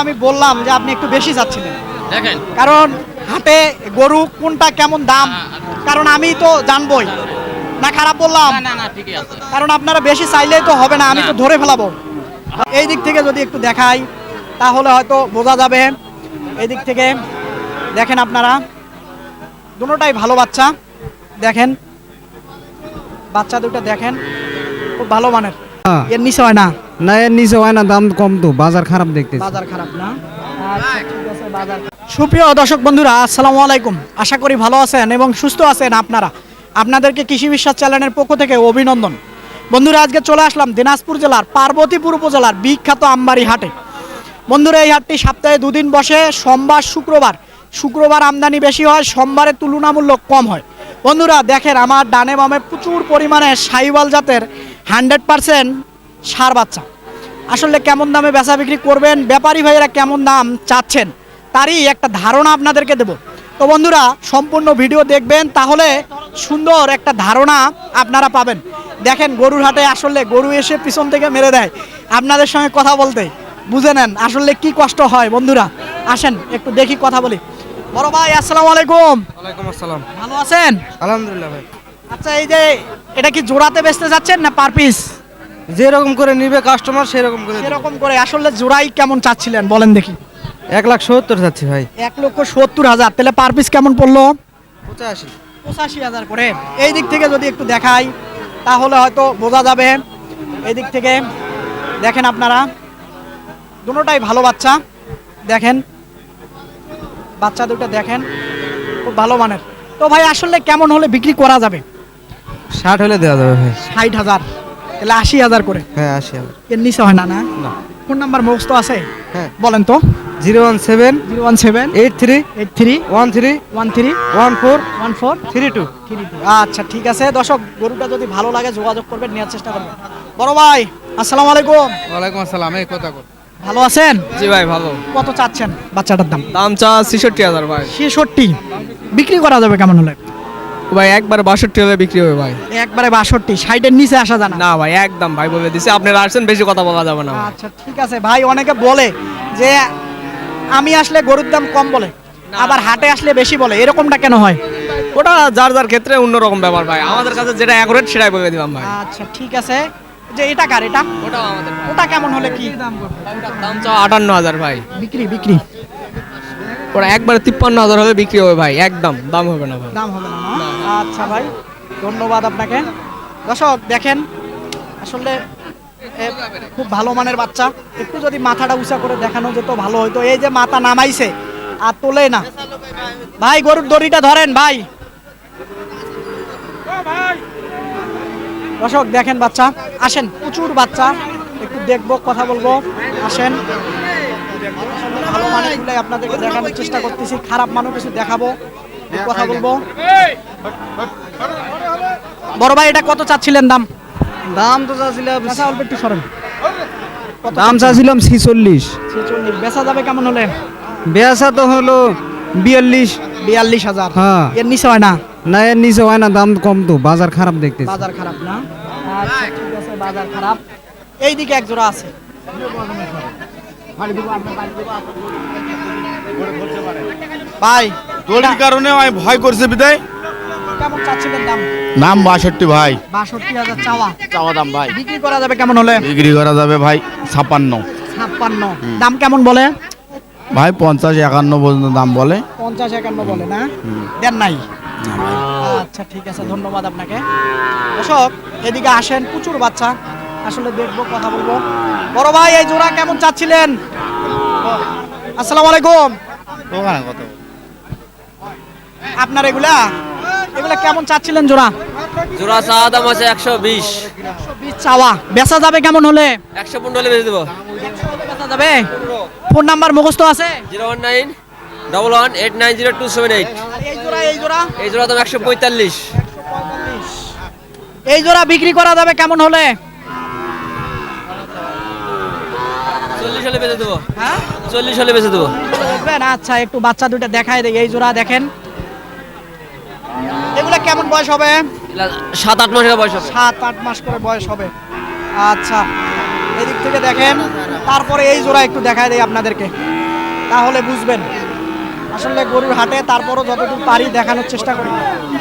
আমি বললাম যে আপনি একটু বেশি চাচ্ছিলেন দেখেন। কারণ হাটে গরু কোনটা কেমন দাম? কারণ আমি তো জানবই। না খারাপ বললাম? না না না ঠিকই আছে। কারণ আপনারা বেশি চাইলেই তো হবে না আমি তো ধরে ফেলাবো। এই দিক থেকে যদি একটু দেখাই তাহলে হয়তো বোঝা যাবে। এই দিক থেকে দেখেন আপনারা দুটোটাই ভালো বাচ্চা। দেখেন বাচ্চা দুটো দেখেন খুব ভালো মানের। হ্যাঁ। এর নিচে হয় না। না এর নিচে হয় না দাম কম তো বাজার খারাপ দেখতেছি। বাজার খারাপ না? আচ্ছা ঠিক আছে বাজার। সুপ্রিয় দর্শক বন্ধুরা আসসালামু আলাইকুম। আশা করি ভালো আছেন এবং সুস্থ আছেন আপনারা। আপনাদেরকে কৃষি বিশ্বাস চ্যানেলের পক্ষ থেকে অভিনন্দন। বন্ধুরা আজকে চলে আসলাম দিনাজপুর জেলার পার্বতীপুর উপজেলার বিখ্যাত আমবাড়ি হাটে। বন্ধুরা এই হাটটি সপ্তাহে দুদিন বসে সোমবার শুক্রবার। শুক্রবার আমদানি বেশি হয় সোমবারের তুলনামূলক কম হয়। বন্ধুরা দেখেন আমার ডানে বামে প্রচুর পরিমাণে সাইওয়াল জাতের হান্ড্রেড পারসেন্ট সার বাচ্চা। আসলে কেমন দামে বেচা বিক্রি করবেন ব্যাপারী ভাইয়েরা কেমন দাম চাচ্ছেন তারই একটা ধারণা আপনাদেরকে দেব। তো বন্ধুরা সম্পূর্ণ ভিডিও দেখবেন তাহলে সুন্দর একটা ধারণা আপনারা পাবেন। দেখেন গরুর হাটে আসলে গরু এসে পিছন থেকে মেরে দেয়। আপনাদের সঙ্গে কথা বলতে বুঝে নেন আসলে কি কষ্ট হয়। বন্ধুরা আসেন একটু দেখি কথা বলি। বড় ভাই আসসালামু আলাইকুম। ওয়ালাইকুম আসসালাম। ভালো আছেন? আলহামদুলিল্লাহ ভাই। আচ্ছা এই যে এটা কি জোড়াতে বেচতে যাচ্ছেন না পার পিস? যেরকম করে নিবে কাস্টমার সেরকম করে সেরকম করে। আসলে জোড়াই কেমন চাচ্ছিলেন? বলেন দেখি। এক লাখ সত্তর যাচ্ছি ভাই। এক লক্ষ সত্তর হাজার। তাহলে পার পিস কেমন পড়ল? পঁচাশি। পঁচাশি হাজার করে। এই দিক থেকে যদি একটু দেখাই তাহলে হয়তো বোঝা যাবে। এই দিক থেকে দেখেন আপনারা। দুটোটাই ভালো বাচ্চা। দেখেন। বাচ্চা দুটো দেখেন। খুব ভালো মানের। তো ভাই আসলে কেমন হলে বিক্রি করা যাবে? ষাট হলে দেওয়া যাবে ভাই। ষাট হাজার। তাহলে আশি হাজার করে। হ্যাঁ আশি হাজার। এর নিচে হয় না না? ফোন নাম্বার মুখস্থ আছে? হ্যাঁ। বলেন তো। Zero one seven zero one seven eight three eight three one three one three one four one four three two. আচ্ছা ঠিক আছে। দর্শক গরুটা যদি ভালো লাগে যোগাযোগ করবেন নেওয়ার চেষ্টা করবেন। বড় ভাই আসসালামু আলাইকুম। ওয়ালাইকুম আসসালাম এই কথা কর ভালো আছেন? জি ভাই ভালো। কত চাচ্ছেন বাচ্চাটার দাম? দাম চা ছেষট্টি হাজার ভাই। ছেষট্টি। বিক্রি করা যাবে কেমন হলে? ভাই একবার বাষট্টি হলে বিক্রি হবে ভাই। একবারে বাষট্টি ষাটের নিচে আসা জানা না। ভাই একদম ভাই বলে দিছে। আপনারা আসছেন বেশি কথা বলা যাবে না আচ্ছা ঠিক আছে। ভাই অনেকে বলে যে আমি আসলে গরুর দাম কম বলে আবার হাটে আসলে বেশি বলে। এরকমটা কেন হয়? ওটা যার যার ক্ষেত্রে অন্যরকম ব্যাপার ভাই। আমাদের কাছে যেটা অ্যাকুরেট সেটাই বলে দিলাম ভাই। আচ্ছা ঠিক আছে। যে এটা কার এটা? ওটাও আমাদের ওটা কেমন হলে কি? দাম চাও আটান্ন হাজার ভাই। বিক্রি বিক্রি। ওরা একবার তিপ্পান্ন হাজার হলে বিক্রি হবে ভাই, একদম, দাম হবে না ভাই। দাম হবে না? আচ্ছা ভাই, ধন্যবাদ আপনাকে। দর্শক, দেখেন, আসলে খুব ভালো মানের বাচ্চা। একটু যদি মাথাটা উঁচা করে দেখানো যেত, ভালো হতো এই যে মাথা নামাইছে, আর তোলে না। ভাই, গরুর দড়িটা ধরেন, ভাই। দর্শক, দেখেন বাচ্চা, আসেন, প্রচুর বাচ্চা। একটু দেখব, কথা বলব। আসেন। ভালো মানগুলাই আপনাদেরকে দেখানোর চেষ্টা করতেছি খারাপ মানও কিছু দেখাবো কথা বলব। বড় ভাই এটা কত চাচ্ছিলেন দাম? দাম তো চাচ্ছিলাম বেচা অল্প একটু সরেন। দাম চাচ্ছিলাম ছিচল্লিশ। ছেচল্লিশ। বেচা যাবে কেমন হলে? বেচা তো হলো বিয়াল্লিশ। বিয়াল্লিশ হাজার। হ্যাঁ। এর নিচে হয় না? না এর নিচে হয় না দাম কম তো বাজার খারাপ দেখতে বাজার খারাপ না? আচ্ছা ঠিক আছে বাজার খারাপ। এই দিকে এক জোড়া আছে। ভাই দড়ির কারণে আমি ভয় করছে বিদায়। কেমন চাচ্ছিলেন দাম? নাম বাষট্টি ভাই। বাষট্টি হাজার চাওয়া। চাওয়া দাম ভাই। বিক্রি করা যাবে কেমন হলে? বিক্রি করা যাবে ভাই ছাপ্পান্ন। ছাপ্পান্ন। দাম কেমন বলে? ভাই পঞ্চাশ একান্ন পর্যন্ত দাম বলে। পঞ্চাশ একান্ন বলে না? দেন নাই? আচ্ছা ঠিক আছে ধন্যবাদ আপনাকে। অশোক এদিকে আসেন প্রচুর বাচ্চা। আসলে দেখব কথা বলব। বড় ভাই এই জোড়া কেমন চাচ্ছিলেন? আসসালামু আলাইকুম কত আপনার এগুলা? এগুলা কেমন চাচ্ছিলেন জোড়া? জোড়া চা দাম আছে একশো বিশ। চাওয়া। বেচা যাবে কেমন হলে? একশো পনেরো হলে বেঁচে দেবো। বেচা যাবে? ফোন নাম্বার মুখস্থ আছে? Zero one nine double one eight nine zero two seven eight. এই জোড়া এই জোড়া? এই জোড়া দাম একশো পঁয়তাল্লিশ। এই জোড়া বিক্রি করা যাবে কেমন হলে চল্লিশ হলে বেঁচে দেবো। হ্যাঁ? চল্লিশ হলে বেঁচে দেবো। দেখবেন আচ্ছা একটু বাচ্চা দুটো দেখায় দেয় এই জোড়া দেখেন। এগুলা কেমন বয়স হবে? সাত আট মাসের বয়স হবে। সাত আট মাস করে বয়স হবে। আচ্ছা এদিক থেকে দেখেন তারপরে এই জোড়া একটু দেখায় দেয় আপনাদেরকে। তাহলে বুঝবেন। আসলে গরুর হাটে তারপরও যতটুকু পারি দেখানোর চেষ্টা করি।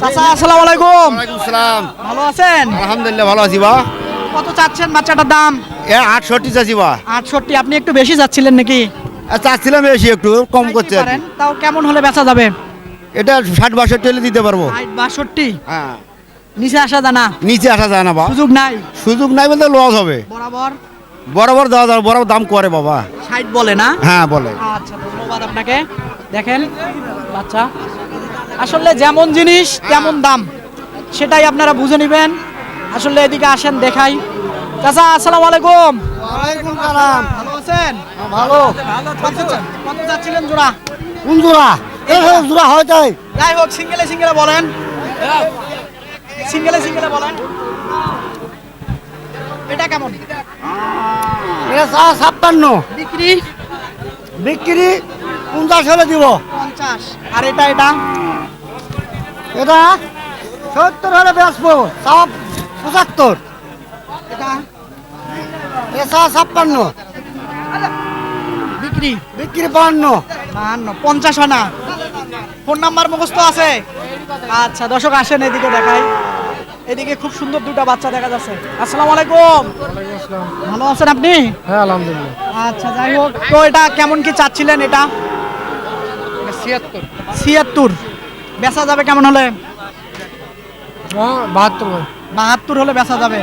চাচা আসসালামু আলাইকুম। সালাম। ভালো আছেন? আলহামদুলিল্লাহ ভালো আছি বা। কত চাচ্ছেন বাচ্চাটার দাম? এ আটষট্টি চাচ্ছি বা। আটষট্টি আপনি একটু বেশি যাচ্ছিলেন নাকি? চাচ্ছিলাম বেশি একটু কম করছে আর কি। পারেন? তাও কেমন হলে বেচা যাবে? এটা ষাট বাষট্টি হলে দিতে পারব। ষাট বাষট্টি? হ্যাঁ। নিচে আসা জানা নিচে আসা যায় না বা। সুযোগ নাই? সুযোগ নাই বলতে লস হবে। বরাবর? বরাবর দেওয়া যাবে বরাবর দাম করে বাবা। ষাট বলে না? হ্যাঁ বলে। আচ্ছা ধন্যবাদ আপনাকে। দেখেন বাচ্চা। আসলে যেমন জিনিস তেমন দাম। সেটাই আপনারা বুঝে নেবেন। আসলে এদিকে আসেন দেখাই। চাচা আসসালামু আলাইকুম। ওয়ালাইকুম সালাম। ভালো আছেন? ভালো। কত যাচ্ছিলেন জোড়া? কোন জোড়া জোড়া হয় তাই। যাই হোক সিঙ্গেলে সিঙ্গেলে বলেন। সিঙ্গেলে সিঙ্গেলে বলেন। এটা কেমন? ছাপ্পান্ন। বিক্রি? বিক্রি পঞ্চাশ হলে দিব। পঞ্চাশ। আর এটা এটা? এটা সত্তর হলে বেচবো। সব পঁচাত্তর। এটা এসা ছাপ্পান্ন। বিক্রি? বিক্রি বাহান্ন। বাহান্ন পঞ্চাশ আনা ফোন নাম্বার মুখস্থ আছে? আচ্ছা দর্শক আসেন এদিকে দেখাই। এদিকে খুব সুন্দর দুটো বাচ্চা দেখা যাচ্ছে। আসসালামু আলাইকুম। ভালো আছেন আপনি? হ্যাঁ আলহামদুলিল্লাহ। আচ্ছা যাই হোক তো এটা কেমন কি চাচ্ছিলেন এটা? ছিয়াত্তর। ছিয়াত্তর। বেচা যাবে কেমন হলে? বাহাত্তর বাহাত্তর হলে বেচা যাবে।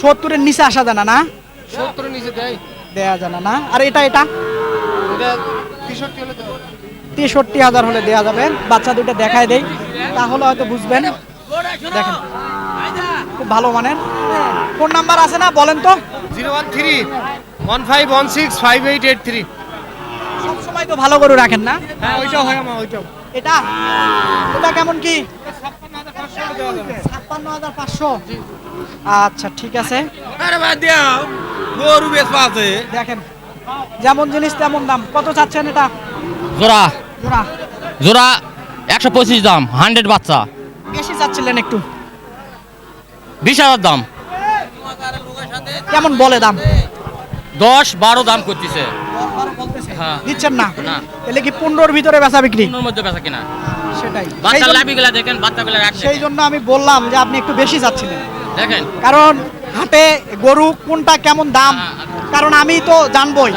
সত্তরের নিচে আসা জানা না সত্তরের নিচে দেয়। দেয়া জানা না আর এটা এটা? তেষট্টি হাজার হলে দেয়া যাবে। বাচ্চা দুটো দেখায় দেই। তাহলে হয়তো বুঝবেন। দেখেন খুব ভালো মানের। ফোন নাম্বার আছে না? বলেন তো। Zero one three one five one six five eight eight three. সবসময় তো ভালো করে রাখেন না? হ্যাঁ ওইটাও হয় আমার ওইটাও। এটা? এটা কেমন কি? ছাপ্পান্ন হাজার পাঁচশো। আচ্ছা ঠিক আছে। আরে বাদ দিও গরু বেচবা আছে। দেখেন যেমন জিনিস তেমন দাম। কত চাচ্ছেন এটা? জোড়া। জোড়া। জোড়া একশো পঁচিশ দাম হান্ড্রেড বাচ্চা। বেশি চাচ্ছিলেন একটু। বিশ হাজার দাম। কেমন বলে দাম? দশ বারো দাম করতেছে। হ্যাঁ। দিচ্ছেন না? না। তাহলে কি পনেরোর ভিতরে বেচা বিক্রি? পনেরোর মধ্যে বেচা কিনা? সেটাই। সেই জন্য- লাভিগুলা দেখেন বাচ্চাগুলা রাখছে সেই জন্য আমি বললাম যে আপনি একটু বেশি চাচ্ছিলেন দেখেন। কারণ হাটে গরু কোনটা কেমন দাম? কারণ আমি তো জানবই।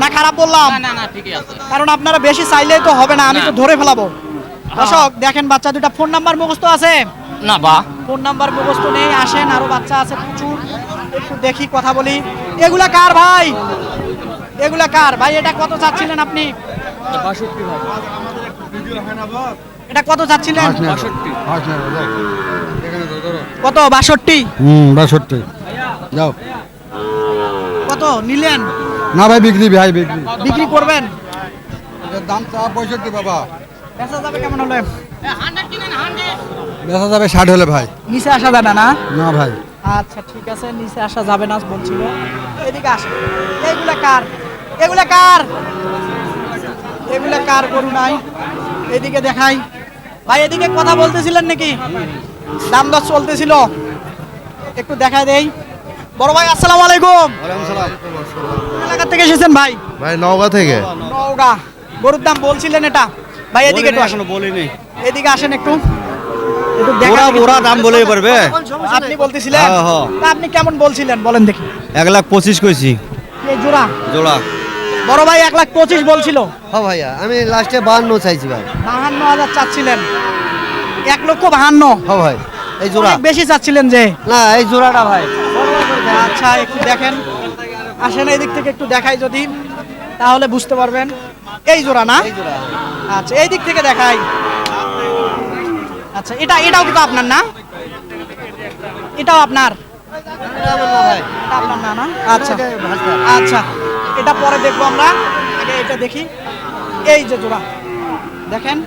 না খারাপ বললাম? না না না ঠিকই আছে। কারণ আপনারা বেশি চাইলেই তো হবে না আমি তো ধরে ফেলাবো। দর্শক দেখেন বাচ্চা দুটা ফোন নাম্বার মুখস্থ আছে? না বা। ফোন নাম্বার মুখস্থ নেই আসেন আরও বাচ্চা আছে প্রচুর। একটু দেখি কথা বলি। এগুলা কার ভাই? এগুলা কার? ভাই এটা কত চাচ্ছিলেন আপনি? এটা কত চাচ্ছিলেন কত বাষট্টি? হুম বাষট্টি। যাও। কত নিলেন? না ভাই বিক্রি ভাই বিক্রি। বিক্রি করবেন? দাম চা পঁয়ষট্টি বাবা। বেচা যাবে কেমন হলে? বেচা যাবে ষাট হলে ভাই। নিচে আসা যাবে না? না ভাই। আচ্ছা ঠিক আছে নিচে আসা যাবে না বলছিল। এদিকে আসে। এগুলা কার? এগুলা কার? এগুলা কার গরু নাই? এদিকে দেখাই। ভাই এদিকে কথা বলতেছিলেন নাকি? দাম দর চলতেছিল। একটু দেখাই দেই। বড় ভাই আসসালামু আলাইকুম। এলাকা থেকে এসেছেন ভাই? ভাই নওগাঁ থেকে। নওগাঁ। গরুর দাম বলছিলেন এটা। ভাই এদিকে একটু আসেন। বলিনি এদিকে আসেন একটু। একটু দেখা ওরা ওরা দাম বলেই পারবে। আপনি বলতেছিলেন? আপনি কেমন বলছিলেন? বলেন দেখি। এক লাখ পঁচিশ কইছি। জোড়া। জোড়া। বড় ভাই এক লাখ পঁচিশ বলছিল। হ্যাঁ ভাইয়া আমি লাস্টে বাহান্ন চাইছি ভাই। বাহান্ন হাজার চাচ্ছিলেন। এক লক্ষ বাহান্ন। হ্যাঁ ভাই এই জোড়া। বেশি চাচ্ছিলেন যে। না এই জোড়াটা ভাই। আচ্ছা একটু দেখেন। আসেন এই দিক থেকে একটু দেখাই যদি তাহলে বুঝতে পারবেন। এই জোড়া না? আচ্ছা এই দিক থেকে দেখাই। আচ্ছা এটা এটাও কিন্তু আপনার না? এটাও আপনার? না না আচ্ছা। আচ্ছা। এটা পরে দেখব আমরা। আগে এটা দেখি। এই যে জোড়া। দেখেন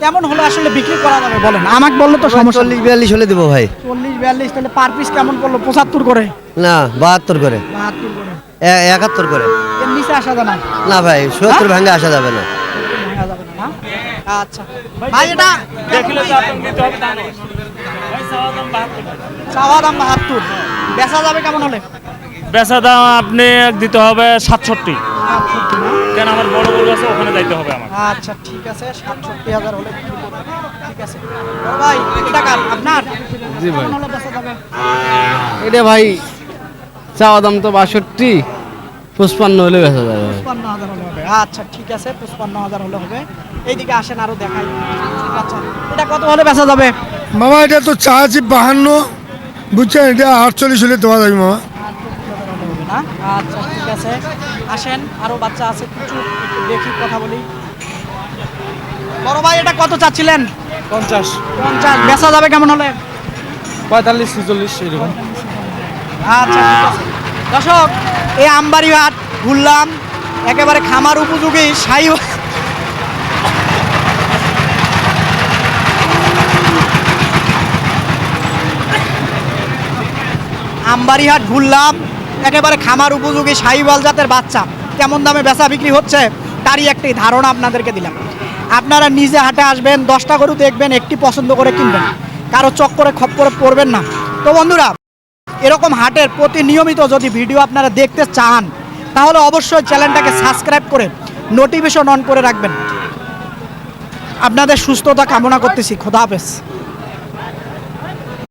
কেমন হলে আসলে বিক্রি করা যাবে বলেন? আমাকে বললে তো সমস্যা চল্লিশ বিয়াল্লিশ হলে দেবো ভাই। চল্লিশ বিয়াল্লিশ তাহলে পার পিস কেমন পড়ল? পঁচাত্তর করে? না বাহাত্তর করে। বাহাত্তর করে। একাত্তর করে। এর নিচে আসা যাবে না? না ভাই সত্তর ভাঙে আসা যাবে না। ভাঙা যাবে না, না আচ্ছা। ভাই এটা চাওয়া দাম বাহাত্তর। বেচা যাবে কেমন হলে? বেচা দাম আপনি দিতে হবে সাতষট্টি। সাতষট্টি না? দেন আমার বড় গরু আছে ওখানে যাইতে হবে আমার। আচ্ছা ঠিক আছে সাতষট্টি হাজার হলে ঠিক আছে। ভাই এটা কার? আপনার? জি ভাই। কেমন হলে এটা ভাই চাওয়া দাম তো বাষট্টি পঁচপান্ন হলে বেচা যাবে পঁচপান্ন হাজার হলে হবে। আচ্ছা ঠিক আছে পঁচপান্ন হাজার হলে হবে। এইদিকে আসেন আরও দেখাই। আচ্ছা এটা কত হলে বেচা যাবে? মামা এটা তো চা আছে বাহান্ন। বুঝছেন এটা আটচল্লিশ হলে দেওয়া যাবে মামা। না? আচ্ছা ঠিক আছে। আসেন আরও বাচ্চা আছে কিছু একটু দেখি কথা বলি। বড় ভাই এটা কত চাচ্ছিলেন? পঞ্চাশ। পঞ্চাশ। বেচা যাবে কেমন হলে? পঁয়তাল্লিশ ছেচল্লিশ এরকম। আচ্ছা ঠিক আছে। দর্শক এই আমবাড়ি হাট ঘুরলাম। একেবারে খামার উপযোগী সাই আমবাড়ি হাট ঘুরলাম। একেবারে খামার উপযোগী সাইবাল জাতের বাচ্চা। কেমন দামে বেচা বিক্রি হচ্ছে, তারই একটি ধারণা আপনাদেরকে দিলাম। আপনারা নিজে হাটে আসবেন, দশটা গরু দেখবেন, একটি পছন্দ করে কিনবেন। কারও চক্করে খপ্পরে পড়বেন না। তো বন্ধুরা, এরকম হাটের প্রতি নিয়মিত যদি ভিডিও আপনারা দেখতে চান, তাহলে অবশ্যই চ্যানেলটাকে সাবস্ক্রাইব করে নোটিফিকেশন অন করে রাখবেন। আপনাদের সুস্থতা কামনা করতেছি। খোদা হাফেজ।